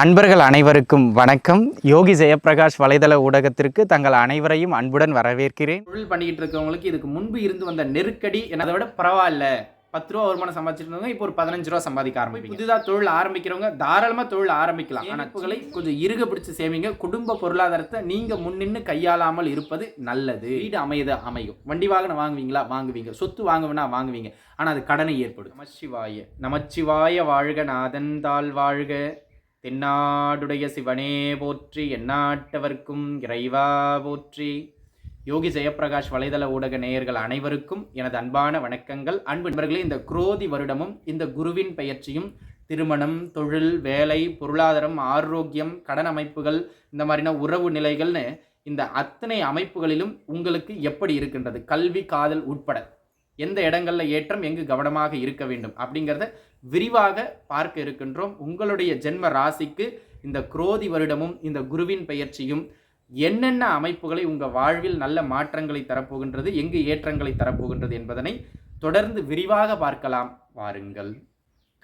அன்பர்கள் அனைவருக்கும் வணக்கம். யோகி ஜெயப்பிரகாஷ் வலைதள ஊடகத்திற்கு தங்கள் அனைவரையும் அன்புடன் வரவேற்கிறேன். தொழில் பண்ணிக்கிட்டு இருக்கவங்களுக்கு இதுக்கு முன்பு இருந்து வந்த நெருக்கடி அதை விட பரவாயில்ல. பத்து ரூபா வருமானம் சம்பாதிச்சிருந்தவங்க இப்போ ஒரு பதினஞ்சு ரூபா சம்பாதிக்க ஆரம்பிப்பீங்க. புதுதாக தொழில் ஆரம்பிக்கிறவங்க தாராளமாக தொழில் ஆரம்பிக்கலாம். ஆனால் கொஞ்சம் இறுக பிடிச்சு சேமிங்க. குடும்ப பொருளாதாரத்தை நீங்கள் முன்னின்று கையாளாமல் இருப்பது நல்லது. வீடு அமையுது அமையும். வண்டி வாகனம் வாங்குவீங்களா? வாங்குவீங்க. சொத்து வாங்குவேனா? வாங்குவீங்க. ஆனால் அது கடனை ஏற்படும் நமச்சிவாய நமச்சிவாய வாழ்க நாதன் தாழ் வாழ்க. தென்னாடுடைய சிவனே போற்றி எந்நாட்டவர்க்கும் இறைவா போற்றி. யோகி ஜெயப்பிரகாஷ் வலைதள ஊடக நேயர்கள் அனைவருக்கும் எனது அன்பான வணக்கங்கள். அன்பு நண்பர்களே இந்த குரோதி வருடமும் இந்த குருவின் பெயர்ச்சியும் திருமணம் தொழில் வேலை பொருளாதாரம் ஆரோக்கியம் கடன் அமைப்புகள் இந்த மாதிரின உறவு நிலைகள்னு இந்த அத்தனை அமைப்புகளிலும் உங்களுக்கு எப்படி இருக்கின்றது? கல்வி காதல் உட்பட. எந்த இடங்களில் ஏற்றம் எங்கு கவனமாக இருக்க வேண்டும் அப்படிங்கிறத விரிவாக பார்க்க இருக்கின்றோம். உங்களுடைய ஜென்ம ராசிக்கு இந்த குரோதி வருடமும் இந்த குருவின் பெயர்ச்சியும் என்னென்ன அமைப்புகளை உங்கள் வாழ்வில் நல்ல மாற்றங்களை தரப்போகின்றது எங்கு ஏற்றங்களை தரப்போகின்றது என்பதனை தொடர்ந்து விரிவாக பார்க்கலாம். வாருங்கள்.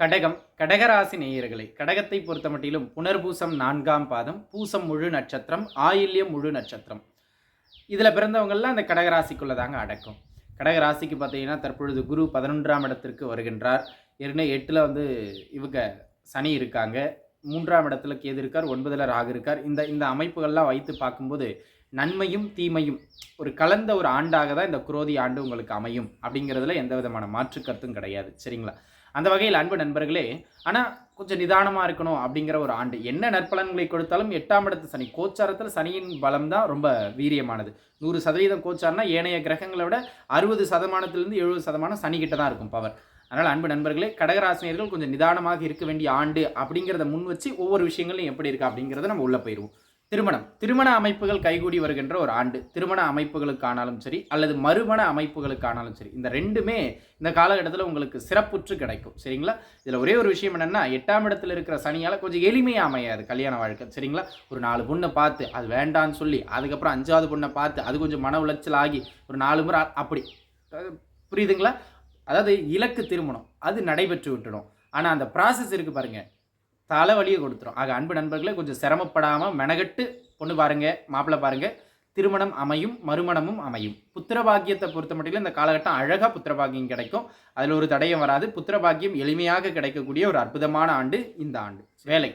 கடகம் கடகராசி நேயர்களை கடகத்தை பொறுத்தமட்டிலும் புனர்பூசம் நான்காம் பாதம் பூசம் முழு நட்சத்திரம் ஆயில்யம் முழு நட்சத்திரம். இதில் பிறந்தவங்கள்லாம் அந்த கடகராசிக்குள்ளே தாங்க அடக்கும். கடகராசிக்கு பார்த்தீங்கன்னா தற்பொழுது குரு பதினொன்றாம் இடத்திற்கு வருகின்றார். ஏற்கனவே எட்டில் வந்து இவங்க சனி இருக்காங்க. மூன்றாம் இடத்துல கேது இருக்கார் ஒன்பதில் ராகு இருக்கார். இந்த இந்த அமைப்புகள்லாம் வைத்து பார்க்கும்போது நன்மையும் தீமையும் ஒரு கலந்த ஒரு ஆண்டாக தான் இந்த குரோதி ஆண்டு உங்களுக்கு அமையும். அப்படிங்கிறதுல எந்த விதமான மாற்று கருத்தும் கிடையாது. சரிங்களா? அந்த வகையில் அன்பு நண்பர்களே ஆனால் கொஞ்சம் நிதானமாக இருக்கணும் அப்படிங்கிற ஒரு ஆண்டு. என்ன நற்பலன்களை கொடுத்தாலும் எட்டாம் இடத்து சனி? கோச்சாரத்தில் சனியின் பலம் தான் ரொம்ப வீரியமானது. நூறு சதவீதம் கோச்சாரம்னா ஏனைய கிரகங்களை விட அறுபது சதமானத்திலிருந்து எழுபது சதமானம் சனிக்கிட்ட தான் இருக்கும் பவர். அதனால் அன்பு நண்பர்களே கடகராசினியர்கள் கொஞ்சம் நிதானமாக இருக்க வேண்டிய ஆண்டு அப்படிங்கிறத முன் வச்சு ஒவ்வொரு விஷயங்களும் எப்படி இருக்கா அப்படிங்கிறத நம்ம உள்ளே போயிடுவோம். திருமணம். திருமண அமைப்புகள் கைகூடி வருகின்ற ஒரு ஆண்டு. திருமண அமைப்புகளுக்கானாலும் சரி அல்லது மறுமண அமைப்புகளுக்கானாலும் சரி இந்த ரெண்டுமே இந்த காலகட்டத்தில் உங்களுக்கு சிறப்புற்று கிடைக்கும். சரிங்களா? இதில் ஒரே ஒரு விஷயம் என்னென்னா எட்டாம் இடத்துல இருக்கிற சனியால் கொஞ்சம் எளிமையாக அமையாது கல்யாண வாழ்க்கை. சரிங்களா? ஒரு நாலு பொண்ணை பார்த்து அது வேண்டான்னு சொல்லி அதுக்கப்புறம் அஞ்சாவது பொண்ணை பார்த்து அது கொஞ்சம் மன உளைச்சல் ஆகி ஒரு நாலு முறை அப்படி. புரியுதுங்களா? அதாவது இலக்கு திருமணம். அது நடைபெற்று விட்டுடும். ஆனால் அந்த ப்ராசஸ் இருக்குது பாருங்கள் தலைவலியை கொடுத்துரும். ஆக அன்பு நண்பர்களே கொஞ்சம் சிரமப்படாமல் மெனகட்டு பொண்ணு பாருங்கள் மாப்பிள்ளை பாருங்கள் திருமணம் அமையும் மறுமணமும் அமையும். புத்திரபாக்கியத்தை பொறுத்த மட்டும் இந்த காலகட்டம் அழகாக புத்திரபாக்கியம் கிடைக்கும். அதில் ஒரு தடயம் வராது. புத்திரபாக்கியம் எளிமையாக கிடைக்கக்கூடிய ஒரு அற்புதமான ஆண்டு இந்த ஆண்டு. வேலை.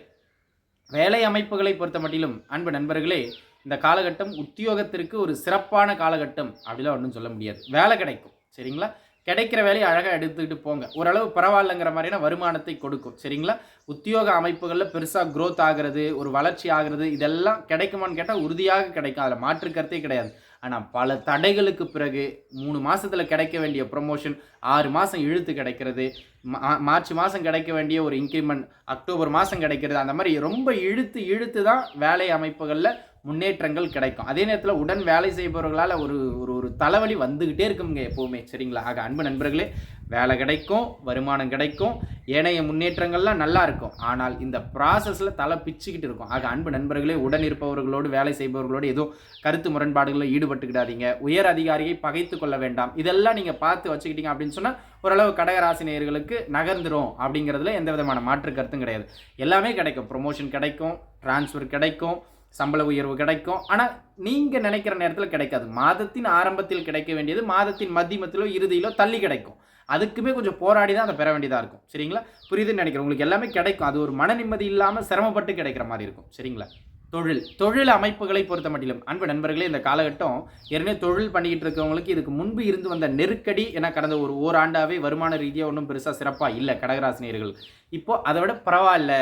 வேலை அமைப்புகளை பொறுத்த மட்டிலும் அன்பு நண்பர்களே இந்த காலகட்டம் உத்தியோகத்திற்கு ஒரு சிறப்பான காலகட்டம் அப்படிலாம் ஒன்றும் சொல்ல முடியாது. வேலை கிடைக்கும். சரிங்களா? கிடைக்கிற வேலையை அழகாக எடுத்துக்கிட்டு போங்க. ஓரளவு பரவாயில்லைங்கிற மாதிரியான வருமானத்தை கொடுக்கும். சரிங்களா? உத்தியோக அமைப்புகளில் பெருசாக க்ரோத் ஆகிறது ஒரு வளர்ச்சி ஆகிறது இதெல்லாம் கிடைக்குமான்னு கேட்டால் உறுதியாக கிடைக்கும். அதில் மாற்று கருத்தே கிடையாது. ஆனால் பல தடைகளுக்கு பிறகு மூணு மாதத்தில் கிடைக்க வேண்டிய ப்ரொமோஷன் ஆறு மாதம் இழுத்து கிடைக்கிறது மா- மார்ச் மாதம் கிடைக்க வேண்டிய ஒரு இன்க்ரிமெண்ட் அக்டோபர் மாதம் கிடைக்கிறது அந்த மாதிரி ரொம்ப இழுத்து இழுத்து தான் வேலை அமைப்புகளில் முன்னேற்றங்கள் கிடைக்கும். அதே நேரத்தில் உடன் வேலை செய்பவர்களால் ஒரு ஒரு ஒரு தலைவலி வந்துக்கிட்டே இருக்குங்க எப்போவுமே. சரிங்களா? ஆக அன்பு நண்பர்களே வேலை கிடைக்கும் வருமானம் கிடைக்கும் ஏனைய முன்னேற்றங்கள்லாம் நல்லா இருக்கும். ஆனால் இந்த ப்ராசஸில் தலை பிச்சுக்கிட்டு இருக்கும். ஆக அன்பு நண்பர்களே உடன் இருப்பவர்களோடு வேலை செய்பவர்களோடு ஏதோ கருத்து முரண்பாடுகளில் ஈடுபட்டுக்கிடாதீங்க. உயர் அதிகாரியை பகைத்து கொள்ள வேண்டாம். இதெல்லாம் நீங்கள் பார்த்து வச்சுக்கிட்டீங்க அப்படின்னு சொன்னால் ஓரளவு கடகராசினியர்களுக்கு நகர்ந்துடும் அப்படிங்கிறதுல எந்த விதமான மாற்று கருத்தும் கிடையாது. எல்லாமே கிடைக்கும். ப்ரொமோஷன் கிடைக்கும் ட்ரான்ஸ்ஃபர் கிடைக்கும் சம்பள உயர்வு கிடைக்கும். ஆனால் நீங்கள் நினைக்கிற நேரத்தில் கிடைக்காது. மாதத்தின் ஆரம்பத்தில் கிடைக்க வேண்டியது மாதத்தின் மத்தியமத்திலோ இறுதியிலோ தள்ளி கிடைக்கும். அதுக்குமே கொஞ்சம் போராடி தான் அதை பெற வேண்டியதாக இருக்கும். சரிங்களா? புரியுதுன்னு நினைக்கிறேன். உங்களுக்கு எல்லாமே கிடைக்கும். அது ஒரு மன நிம்மதி இல்லாமல் சிரமப்பட்டு கிடைக்கிற மாதிரி இருக்கும். சரிங்களா? தொழில். தொழில் அமைப்புகளை பொறுத்த மட்டிலும் அன்பு நண்பர்களே இந்த காலகட்டம் ஏற்கனவே தொழில் பண்ணிக்கிட்டு இருக்கவங்களுக்கு இதுக்கு முன்பு இருந்து வந்த நெருக்கடி என கடந்த ஒரு ஓராண்டாவே வருமான ரீதியாக ஒன்றும் பெருசாக சிறப்பாக இல்லை கடகராசினியர்கள். இப்போது அதை விட பரவாயில்ல.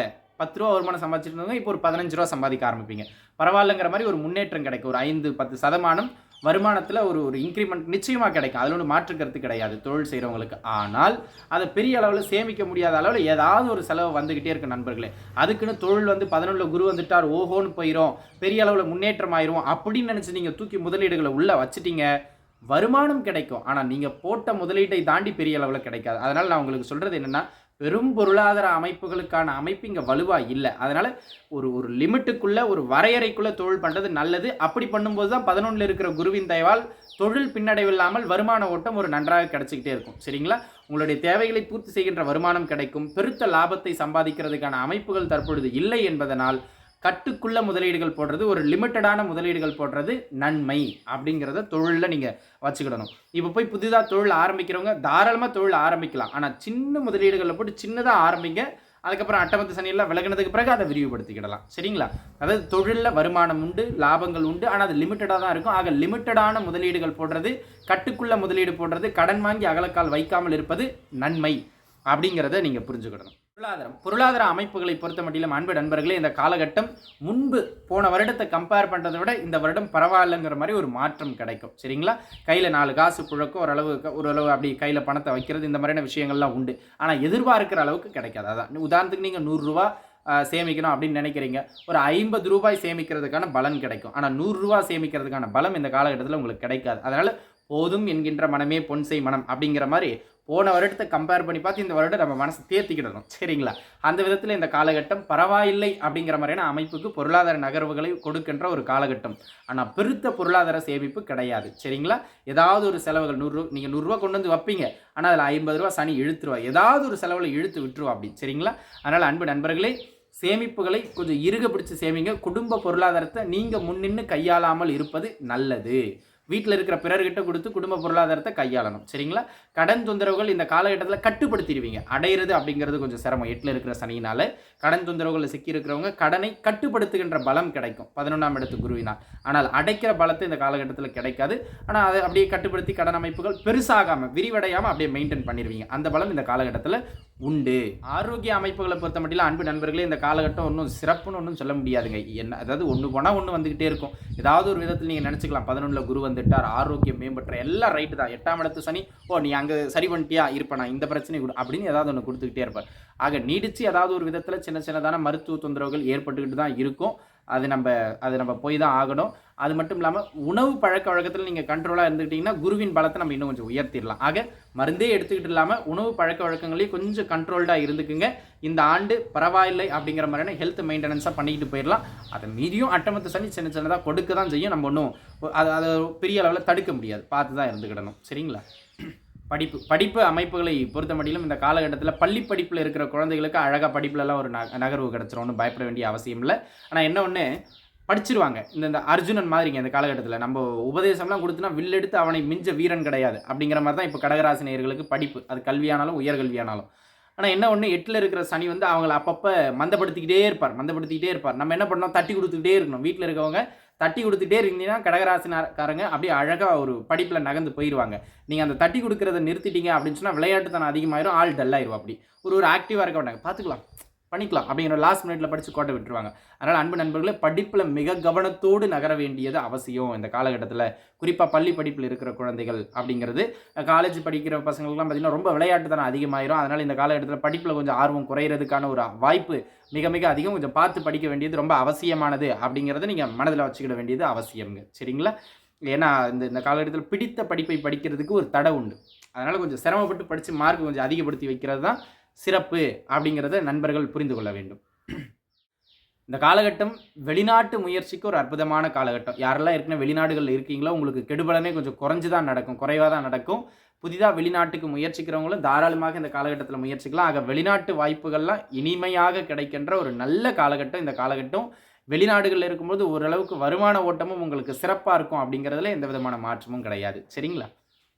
பத்து ரூபா வருமானம் சம்பாதிச்சிருந்தவங்க இப்போ ஒரு பதினஞ்சு ரூபா சம்பாதிக்க ஆரம்பிப்பீங்க. பரவாயில்லங்கிற மாதிரி ஒரு முன்னேற்றம் கிடைக்கும். ஒரு ஐந்து பத்து சதமானம் வருமானத்தில் ஒரு ஒரு இன்க்ரிமெண்ட் நிச்சயமாக கிடைக்கும். அதில் ஒன்று மாற்று கருத்து கிடையாது. தொழில் செய்கிறவங்களுக்கு ஆனால் அதை பெரிய அளவில் சேமிக்க முடியாத அளவில் ஏதாவது ஒரு செலவு வந்துக்கிட்டே இருக்கு நண்பர்களே. அதுக்குன்னு தொழில் வந்து பதினொன்றில் குரு வந்துட்டார் ஓஹோன்னு போயிடும் பெரிய அளவில் முன்னேற்றம் ஆயிரும் அப்படின்னு நினச்சி நீங்கள் தூக்கி முதலீடுகளை உள்ளே வச்சுட்டீங்க வருமானம் கிடைக்கும். ஆனால் நீங்கள் போட்ட முதலீட்டை தாண்டி பெரிய அளவில் கிடைக்காது. அதனால் நான் உங்களுக்கு சொல்கிறது என்னென்னா பெரும் பொருளாதார அமைப்புகளுக்கான அமைப்பு இங்கே வலுவாக இல்லை. அதனால் ஒரு ஒரு லிமிட்டுக்குள்ளே ஒரு வரையறைக்குள்ளே தொழில் பண்ணுறது நல்லது. அப்படி பண்ணும்போது தான் பதினொன்றில் இருக்கிற குருவின் தயவால் தொழில் பின்னடைவு இல்லாமல் வருமான ஓட்டம் ஒரு நன்றாக கிடச்சிக்கிட்டே இருக்கும். சரிங்களா? உங்களுடைய தேவைகளை பூர்த்தி செய்கின்ற வருமானம் கிடைக்கும். பெருத்த லாபத்தை சம்பாதிக்கிறதுக்கான அமைப்புகள் தற்பொழுது இல்லை என்பதனால் கட்டுக்குள்ள முதலீடுகள் போடுறது ஒரு லிமிட்டடான முதலீடுகள் போடுறது நன்மை அப்படிங்கிறத தொழிலில் நீங்கள் வச்சுக்கிடணும். இப்போ போய் புதிதாக தொழில் ஆரம்பிக்கிறவங்க தாராளமாக தொழில் ஆரம்பிக்கலாம். ஆனால் சின்ன முதலீடுகளில் போட்டு சின்னதாக ஆரம்பிங்க அதுக்கப்புறம் அட்டமத்து சனியெல்லாம் விலகினதுக்கு பிறகு அதை விரிவுபடுத்திக்கிடலாம். சரிங்களா? அதாவது தொழிலில் வருமானம் உண்டு லாபங்கள் உண்டு ஆனால் அது லிமிட்டடாக தான் இருக்கும். ஆக லிமிட்டடான முதலீடுகள் போடுறது கட்டுக்குள்ள முதலீடு போடுறது கடன் வாங்கி அகலக்கால் வைக்காமல் இருப்பது நன்மை அப்படிங்கிறத நீங்கள் புரிஞ்சுக்கிடணும். பொருளாதாரம் பொருளாதார அமைப்புகளை பொறுத்த மட்டிலும் அன்பு நண்பர்களே இந்த காலகட்டம் முன்பு போன வருடத்தை கம்பேர் பண்ணுறதை விட இந்த வருடம் பரவாயில்லைங்கிற மாதிரி ஒரு மாற்றம் கிடைக்கும். சரிங்களா? கையில் நாலு காசு புழக்கம் ஓரளவு ஓரளவு அப்படி கையில் பணத்தை வைக்கிறது இந்த மாதிரியான விஷயங்கள்லாம் உண்டு. ஆனால் எதிர்பார்க்கிற அளவுக்கு கிடைக்காது. அதான் உதாரணத்துக்கு நீங்கள் நூறுரூவா சேமிக்கணும் அப்படின்னு நினைக்கிறீங்க. ஒரு ஐம்பது ரூபாய் சேமிக்கிறதுக்கான பலன் கிடைக்கும். ஆனால் நூறுரூவா சேமிக்கிறதுக்கான பலம் இந்த காலகட்டத்தில் உங்களுக்கு கிடைக்காது. அதனால் போதும் என்கின்ற மனமே பொன்சை மனம் அப்படிங்கிற மாதிரி போன வருடத்தை கம்பேர் பண்ணி பார்த்து இந்த வருடம் நம்ம மனசை தேர்த்திக்கிடணும் சரிங்களா? அந்த விதத்தில் இந்த காலகட்டம் பரவாயில்லை அப்படிங்கிற மாதிரியான அமைப்புக்கு பொருளாதார நகர்வுகளை கொடுக்கின்ற ஒரு காலகட்டம். ஆனால் பெருத்த பொருளாதார சேமிப்பு கிடையாது. சரிங்களா? ஏதாவது ஒரு செலவுகள் நூறு நீங்கள் நூறுரூவா கொண்டு வந்து வைப்பீங்க. ஆனால் அதில் ஐம்பது ரூபா சனி இழுத்துருவா. ஏதாவது ஒரு செலவில் இழுத்து விட்டுருவா அப்படி. சரிங்களா? அதனால் அன்பு நண்பர்களே சேமிப்புகளை கொஞ்சம் இறுக பிடிச்சி சேமிங்க. குடும்ப பொருளாதாரத்தை நீங்கள் முன்னின்று கையாளாமல் இருப்பது நல்லது. வீட்டில் இருக்கிற பிறர்கிட்ட கொடுத்து குடும்ப பொருளாதாரத்தை கையாளணும். சரிங்களா? கடன் தொந்தரவுகள் இந்த காலகட்டத்தில் கட்டுப்படுத்திடுவீங்க. அடையிறது அப்படிங்கிறது கொஞ்சம் சிரமம். எட்டில் இருக்கிற சனியினால் கடன் தொந்தரவுகளில் சிக்கி இருக்கிறவங்க கடனை கட்டுப்படுத்துகின்ற பலம் கிடைக்கும். பதினொன்றாம் இடத்து குருவினால். ஆனால் அடைக்கிற பலத்தை இந்த காலகட்டத்தில் கிடைக்காது. ஆனால் அதை அப்படியே கட்டுப்படுத்தி கடன் அமைப்புகள் பெருசாகாமல் விரிவடையாமல் அப்படியே மெயின்டைன் பண்ணிடுவீங்க. அந்த பலம் இந்த காலகட்டத்தில் உண்டு. ஆரோக்கிய அமைப்புகளை பொறுத்த மட்டும் அன்பு நண்பர்களே இந்த காலகட்டம் ஒன்றும் சிறப்புன்னு ஒன்றும் சொல்ல முடியாதுங்க. என்ன அதாவது ஒன்று போனால் ஒன்று வந்துக்கிட்டே இருக்கும். ஏதாவது ஒரு விதத்தில் நீங்கள் நினச்சிக்கலாம். பதினொன்றில் குரு வந்துட்டார் ஆரோக்கியம் மேம்பட்ட எல்லாம் ரைட்டு தான். எட்டாம் இடத்து சனி ஓ நீ அங்கே சரி பண்ணிட்டியா? இருப்பேனா? இந்த பிரச்சனை கொடு அப்படின்னு ஏதாவது ஒன்று கொடுத்துக்கிட்டே இருப்பார். ஆக நீடிச்சு ஏதாவது ஒரு விதத்தில் சின்ன சின்னதான மருத்துவ தொந்தரவுகள் ஏற்பட்டுக்கிட்டு தான் இருக்கும். அது நம்ம அது நம்ம போய் தான் ஆகணும். அது மட்டும் இல்லாமல் உணவு பழக்க வழக்கத்தில் நீங்கள் கண்ட்ரோலாக இருந்துக்கிட்டிங்கன்னா குருவின் பலத்தை நம்ம இன்னும் கொஞ்சம் உயர்த்திடலாம். ஆக மருந்தே எடுத்துக்கிட்டு இல்லாமல் உணவு பழக்க வழக்கங்களையும் கொஞ்சம் கண்ட்ரோல்டாக இருந்துக்குங்க. இந்த ஆண்டு பரவாயில்லை அப்படிங்கிற மாதிரியான ஹெல்த் மெயின்டெனன்ஸாக பண்ணிக்கிட்டு போயிடலாம். அதை மீதியும் அட்டமத்து சனி சின்ன சின்னதாக கொடுக்க தான் செய்யும். நம்ம ஒன்றும் அதை அதை பெரிய அளவில் தடுக்க முடியாது. பார்த்து தான் இருந்துக்கிடணும். சரிங்களா? படிப்பு படிப்பு அமைப்புகளை பொறுத்த மட்டிலும் இந்த காலகட்டத்தில் பள்ளி படிப்பில் இருக்கிற குழந்தைகளுக்கு அழகாக படிப்புலலாம் ஒரு ந நகர்வு கிடச்சிரும்னு ஒன்றும் பயப்பட வேண்டிய அவசியம் இல்லை. ஆனால் என்ன ஒன்று படிச்சிருவாங்க. இந்த இந்த அர்ஜுனன் மாதிரிங்க இந்த காலகட்டத்தில். நம்ம உபதேசம்லாம் கொடுத்தோன்னா வில்லெடுத்து அவனை மிஞ்ச வீரன் கிடையாது. அப்படிங்கிற மாதிரி தான் இப்போ கடகராசினியர்களுக்கு படிப்பு. அது கல்வியானாலும் உயர்கல்வியானாலும். ஆனால் என்ன ஒன்று எட்டில் இருக்கிற சனி வந்து அவங்கள அப்பப்போ மந்தப்படுத்திக்கிட்டே இருப்பார். மந்தப்படுத்திக்கிட்டே இருப்பார். நம்ம என்ன பண்ணோம்? தட்டி கொடுத்துக்கிட்டே இருக்கணும். வீட்டில் இருக்கவங்க தட்டி கொடுத்துட்டே இருந்தீங்கன்னா கடகராசினாரக்காரங்க அப்படியே அழகாக ஒரு படிப்பில் நகர்ந்து போயிடுவாங்க நீங்கள் அந்த தட்டி கொடுக்குறத நிறுத்திட்டீங்க அப்படின்னு சொன்னால் விளையாட்டுத்தனம் அதிகமாயிரும் ஆள் டல்லாயிரும் அப்படி. ஒரு ஒரு ஆக்டிவாக இருக்க மாட்டாங்க பார்த்துக்கலாம். பண்ணிக்கலாம். அப்படிங்கிற லாஸ்ட் மினிட்ல படித்து கோட்டை விட்டுருவாங்க. அதனால் அன்பு நண்பர்களே படிப்பில் மிக கவனத்தோடு நகர வேண்டியது அவசியம் இந்த காலகட்டத்தில். குறிப்பாக பள்ளி படிப்பில் இருக்கிற குழந்தைகள் அப்படிங்கிறது. காலேஜ் படிக்கிற பசங்களுக்குலாம் பார்த்திங்கன்னா ரொம்ப விளையாட்டுத்தனம் அதிகமாயிரும். அதனால் இந்த காலகட்டத்தில் படிப்பில் கொஞ்சம் ஆர்வம் குறையிறதுக்கான ஒரு வாய்ப்பு மிக மிக அதிகம். கொஞ்சம் பார்த்து படிக்க வேண்டியது ரொம்ப அவசியமானது அப்படிங்கிறத நீங்கள் மனதில் வச்சுக்கிட வேண்டியது அவசியம்ங்க. சரிங்களா? ஏன்னா இந்த இந்த காலகட்டத்தில் பிடித்த படிப்பை படிக்கிறதுக்கு ஒரு தடை உண்டு. அதனால் கொஞ்சம் சிரமப்பட்டு படித்து மார்க் கொஞ்சம் அதிகப்படுத்தி வைக்கிறது தான் சிறப்பு அப்படிங்கிறத நண்பர்கள் புரிந்து கொள்ள வேண்டும். இந்த காலகட்டம் வெளிநாட்டு முயற்சிக்கு ஒரு அற்புதமான காலகட்டம். யாரெல்லாம் ஏற்கனவே வெளிநாடுகளில் இருக்கீங்களோ உங்களுக்கு கெடுபலனே கொஞ்சம் குறைஞ்சு தான் நடக்கும் குறைவாக தான் நடக்கும். புதிதாக வெளிநாட்டுக்கு முயற்சிக்கிறவங்களும் தாராளமாக இந்த காலகட்டத்தில் முயற்சிக்கலாம். ஆக வெளிநாட்டு வாய்ப்புகள்லாம் இனிமையாக கிடைக்கின்ற ஒரு நல்ல காலகட்டம் இந்த காலகட்டம். வெளிநாடுகளில் இருக்கும்போது ஓரளவுக்கு வருமான ஓட்டமும் உங்களுக்கு சிறப்பாக இருக்கும் அப்படிங்கிறதுல எந்த விதமான மாற்றமும் கிடையாது. சரிங்களா?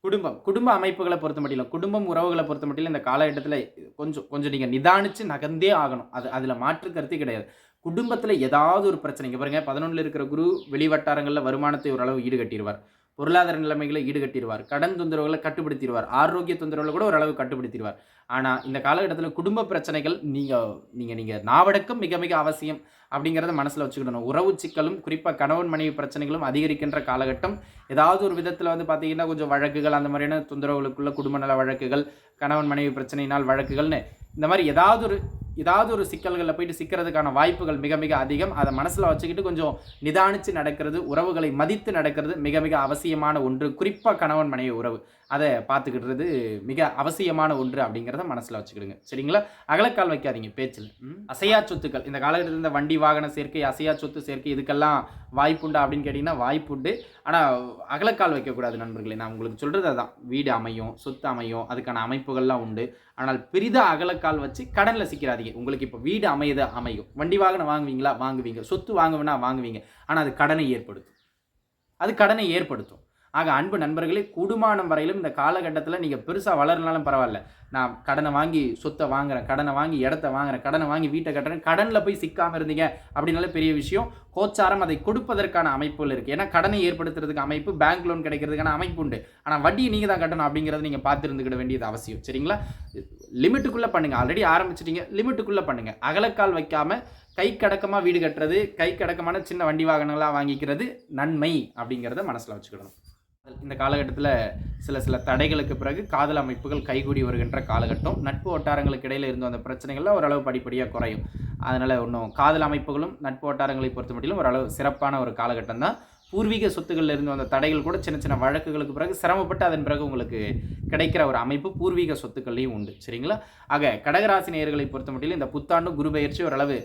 குடும்பம் குடும்ப அமைப்புகளை பொறுத்த மட்டும் குடும்பம் உறவுகளை பொறுத்த மட்டும் இந்த காலகட்டத்தில் கொஞ்சம் கொஞ்சம் நீங்கள் நிதானித்து நகர்ந்தே ஆகணும். அது அதில் மாற்று கருத்து கிடையாது. குடும்பத்தில் ஏதாவது ஒரு பிரச்சனைங்க பாருங்கள் பதினொன்றில் இருக்கிற குரு வெளிவட்டாரங்களில் வருமானத்தை ஓரளவு ஈடுகட்டிடுவார் பொருளாதார நிலைமைகளை ஈடுகட்டிடுவார். கடன் தொந்தரவுகளை கட்டுப்படுத்திடுவார். ஆரோக்கிய தொந்தரவுகளை கூட ஓரளவு கட்டுப்படுத்திடுவார். ஆனால் இந்த காலகட்டத்தில் குடும்ப பிரச்சனைகள் நீங்கள் நீங்கள் நீங்கள் நாவடக்கம் மிக மிக அவசியம் அப்படிங்கிறத மனசில் வச்சுக்கிடணும். உறவு சிக்கலும் குறிப்பாக கணவன் மனைவி பிரச்சனைகளும் அதிகரிக்கின்ற காலகட்டம். ஏதாவது ஒரு விதத்தில் வந்து பார்த்தீங்கன்னா கொஞ்சம் வழக்குகள் அந்த மாதிரியான தொந்தரவுகளுக்குள்ள குடும்ப நல வழக்குகள் கணவன் மனைவி பிரச்சனையினால் வழக்குகள்னு இந்த மாதிரி ஏதாவது ஒரு ஏதாவது ஒரு சிக்கல்களில் போயிட்டு சிக்கிறதுக்கான வாய்ப்புகள் மிக மிக அதிகம். அதை மனசில் வச்சுக்கிட்டு கொஞ்சம் நிதானித்து நடக்கிறது உறவுகளை மதித்து நடக்கிறது மிக மிக அவசியமான ஒன்று. குறிப்பாக கணவன் மனைவி உறவு. அதை பார்த்துக்கிட்டுறது மிக அவசியமான ஒன்று அப்படிங்கிறத மனசில் வச்சுக்கிடுங்க. சரிங்களா? அகலக்கால் வைக்காதீங்க பேச்சில். ம்? அசையா சொத்துக்கள். இந்த காலகட்டத்தில் இந்த வண்டி வாகன சேர்க்கை அசையா சொத்து சேர்க்கை இதுக்கெல்லாம் வாய்ப்புண்டா அப்படின்னு கேட்டிங்கன்னா வாய்ப்புண்டு ஆனால் அகலக்கால் வைக்கக்கூடாது நண்பர்களே. நான் உங்களுக்கு சொல்கிறது அதான். வீடு அமையும் சொத்து அமையும் அதுக்கான அமைப்புகள்லாம் உண்டு. ஆனால் பெரிதாக அகலக்கால் வச்சு கடனில் சிக்கிறாதீங்க. உங்களுக்கு இப்போ வீடு அமையத அமையும். வண்டி வாகனம் வாங்குவீங்களா? வாங்குவீங்க. சொத்து வாங்குவேனா வாங்குவீங்க. ஆனால் அது கடனை ஏற்படுத்தும். அது கடனை ஏற்படுத்தும். ஆக அன்பு நண்பர்களே குடுமானம் வரையிலும் இந்த காலகட்டத்தில் நீங்கள் பெருசாக வளரனாலும் பரவாயில்ல. நான் கடனை வாங்கி சொத்தை வாங்குறேன் கடனை வாங்கி இடத்த வாங்குறேன் கடனை வாங்கி வீட்டை கட்டுறேன் கடனில் போய் சிக்காமல் இருந்தீங்க அப்படின்னால பெரிய விஷயம். கோச்சாரம் அதை கொடுப்பதற்கான அமைப்புகள் இருக்குது ஏன்னா கடனை ஏற்படுத்துறதுக்கு அமைப்பு பேங்க் லோன் கிடைக்கிறதுக்கான அமைப்பு உண்டு. ஆனால் வட்டியை நீங்கள் தான் கட்டணும் அப்படிங்கிறத நீங்கள் பார்த்து இருந்துக்கிட வேண்டியது அவசியம். சரிங்களா? லிமிட்டுக்குள்ளே பண்ணுங்கள் ஆல்ரெடி ஆரம்பிச்சிட்டிங்க. லிமிட்டுக்குள்ளே பண்ணுங்கள் அகலக்கால் வைக்காமல் கை கடக்கமாக வீடு கட்டுறது கை கடக்கமான சின்ன வண்டி வாகனங்களாக வாங்கிக்கிறது நன்மை அப்படிங்கிறத மனசில் வச்சுக்கிடணும். இந்த காலகட்டத்தில் சில சில தடைகளுக்கு பிறகு காதல் அமைப்புகள் கைகூடி வருகின்ற காலகட்டம். நட்பு வட்டாரங்களுக்கு இடையில் இருந்து வந்த பிரச்சனைகள்லாம் ஓரளவு படிப்படியாக குறையும். அதனால் ஒன்றும் காதல் அமைப்புகளும் நட்பு வட்டாரங்களை பொறுத்த மட்டிலும் ஓரளவு சிறப்பான ஒரு காலகட்டம் தான் பூர்வீக சொத்துக்களில் இருந்து வந்த தடைகள் கூட சின்ன சின்ன வழக்குகளுக்கு பிறகு சிரமப்பட்டு அதன் பிறகு உங்களுக்கு கிடைக்கிற ஒரு அமைப்பு பூர்வீக சொத்துக்கள்லையும் உண்டு. சரிங்களா? ஆக கடகராசி நேயர்களை பொறுத்த மட்டும் இந்த புத்தாண்டு குரு பயிற்சி ஓரளவு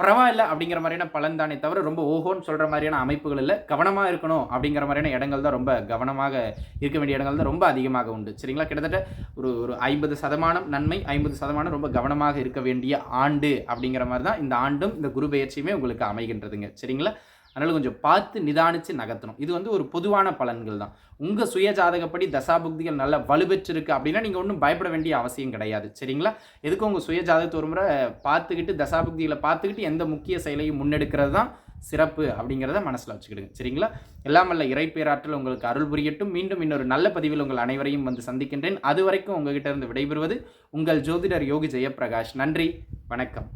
பரவாயில்ல அப்படிங்கிற மாதிரியான பலன் தானே தவிர ரொம்ப ஓஹோன்னு சொல்கிற மாதிரியான அமைப்புகள் இல்லை. கவனமாக இருக்கணும் அப்படிங்கிற மாதிரியான இடங்கள் தான் ரொம்ப கவனமாக இருக்க வேண்டிய இடங்கள் தான் ரொம்ப அதிகமாக உண்டு. சரிங்களா? கிட்டத்தட்ட ஒரு ஒரு ஐம்பது சதமானம் நன்மை ஐம்பது சதமானம் ரொம்ப கவனமாக இருக்க வேண்டிய ஆண்டு அப்படிங்கிற மாதிரி தான் இந்த ஆண்டும் இந்த குரு பயிற்சியுமே உங்களுக்கு அமைகின்றதுங்க. சரிங்களா? அதனால் கொஞ்சம் பார்த்து நிதானித்து நகர்த்தணும். இது வந்து ஒரு பொதுவான பலன்கள் தான். உங்கள் சுய ஜாதகப்படி தசாபுக்திகள் நல்லா வலுப்பெற்றிருக்கு அப்படின்னா நீங்கள் ஒன்றும் பயப்பட வேண்டிய அவசியம் கிடையாது. சரிங்களா? எதுக்கும் உங்கள் சுய ஜாதகத்தை ஒரு முறை பார்த்துக்கிட்டு தசாபுக்திகளை பார்த்துக்கிட்டு எந்த முக்கிய செயலையும் முன்னெடுக்கிறது தான் சிறப்பு அப்படிங்கிறத மனசில் வச்சுக்கிடுங்க. சரிங்களா? எல்லாம் வல்ல இறைப்பேராற்றல் உங்களுக்கு அருள் புரியட்டும். மீண்டும் இன்னொரு நல்ல பதிவில் உங்கள் அனைவரையும் வந்து சந்திக்கின்றேன். அது வரைக்கும் உங்ககிட்ட இருந்து விடைபெறுவது உங்கள் ஜோதிடர் யோகி ஜெயபிரகாஷ் நன்றி. வணக்கம்.